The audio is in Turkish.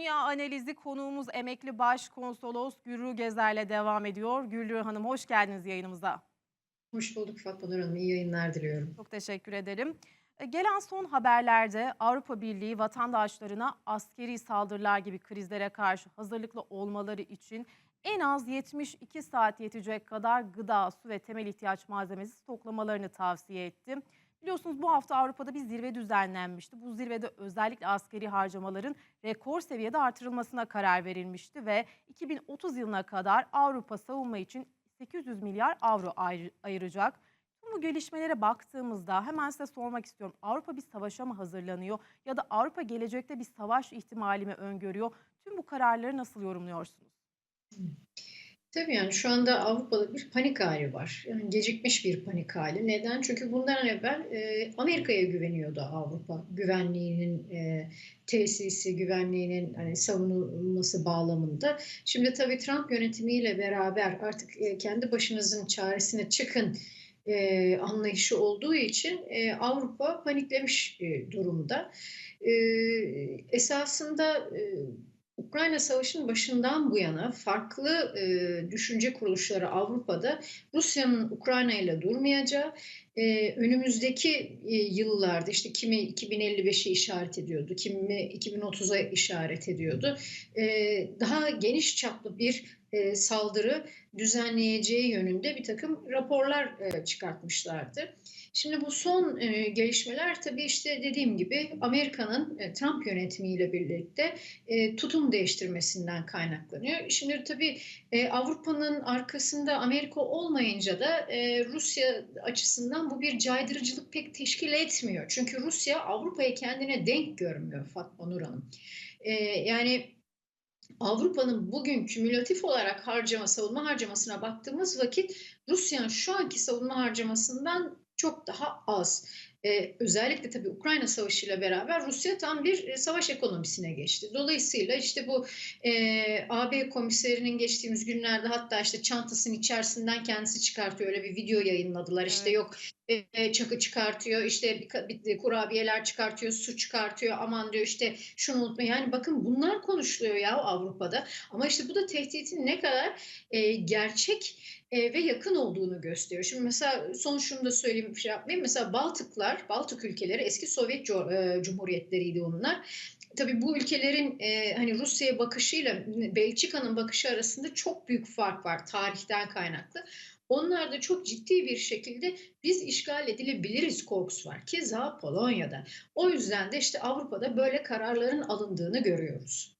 Dünya analizi konuğumuz emekli başkonsolos Gürru Gezer'le devam ediyor. Gürru Hanım hoş geldiniz yayınımıza. Hoş bulduk Fatma Nur Hanım. İyi yayınlar diliyorum. Çok teşekkür ederim. E, Gelen son haberlerde Avrupa Birliği vatandaşlarına askeri saldırılar gibi krizlere karşı hazırlıklı olmaları için en az 72 saat yetecek kadar gıda, su ve temel ihtiyaç malzemesi stoklamalarını tavsiye etti. Biliyorsunuz bu hafta Avrupa'da bir zirve düzenlenmişti. Bu zirvede özellikle askeri harcamaların rekor seviyede artırılmasına karar verilmişti ve 2030 yılına kadar Avrupa savunma için 800 milyar avro ayr- ayıracak. Tüm bu gelişmelere baktığımızda hemen size sormak istiyorum. Avrupa bir savaşa mı hazırlanıyor ya da Avrupa gelecekte bir savaş ihtimali mi öngörüyor? Tüm bu kararları nasıl yorumluyorsunuz? Tabii yani şu anda Avrupa'da bir panik hali var. Yani gecikmiş bir panik hali. Neden? Çünkü bundan evvel e, Amerika'ya güveniyordu Avrupa. Güvenliğinin e, tesisi, güvenliğinin hani savunulması bağlamında. Şimdi tabii Trump yönetimiyle beraber artık e, kendi başınızın çaresine çıkın e, anlayışı olduğu için e, Avrupa paniklemiş e, durumda. E, esasında e, Ukrayna Savaşı'nın başından bu yana farklı e, düşünce kuruluşları Avrupa'da Rusya'nın Ukrayna ile durmayacağı, e, önümüzdeki e, yıllarda işte kimi 2055'i işaret ediyordu, kimi 2030'a işaret ediyordu. E, daha geniş çaplı bir e, saldırı düzenleyeceği yönünde bir takım raporlar e, çıkartmışlardı. Şimdi bu son e, gelişmeler tabii işte dediğim gibi Amerika'nın e, Trump yönetimiyle birlikte e, tutum değiştirmesinden kaynaklanıyor. Şimdi tabii e, Avrupa'nın arkasında Amerika olmayınca da e, Rusya açısından bu bir caydırıcılık pek teşkil etmiyor. Çünkü Rusya Avrupa'yı kendine denk görmüyor Fatma Nur Hanım. E, yani Avrupa'nın bugün kümülatif olarak harcama, savunma harcamasına baktığımız vakit Rusya'nın şu anki savunma harcamasından çok daha az. Ee, özellikle tabii Ukrayna Savaşı ile beraber Rusya tam bir e, savaş ekonomisine geçti. Dolayısıyla işte bu e, AB komiserinin geçtiğimiz günlerde hatta işte çantasının içerisinden kendisi çıkartıyor. Öyle bir video yayınladılar. İşte Evet. yok e, çakı çıkartıyor, işte bir, bir kurabiyeler çıkartıyor, su çıkartıyor. Aman diyor işte şunu unutma. Yani bakın bunlar konuşuluyor ya Avrupa'da. Ama işte bu da tehditin ne kadar e, gerçek e, ve yakın olduğunu gösteriyor. Şimdi mesela son şunu da söyleyeyim bir şey yapmayayım. Mesela Baltıklar, Baltık ülkeleri eski Sovyet e, cumhuriyetleriydi onlar. Tabii bu ülkelerin e, hani Rusya'ya bakışıyla Belçika'nın bakışı arasında çok büyük fark var tarihten kaynaklı. Onlar da çok ciddi bir şekilde biz işgal edilebiliriz korkusu var. Keza Polonya'da. O yüzden de işte Avrupa'da böyle kararların alındığını görüyoruz.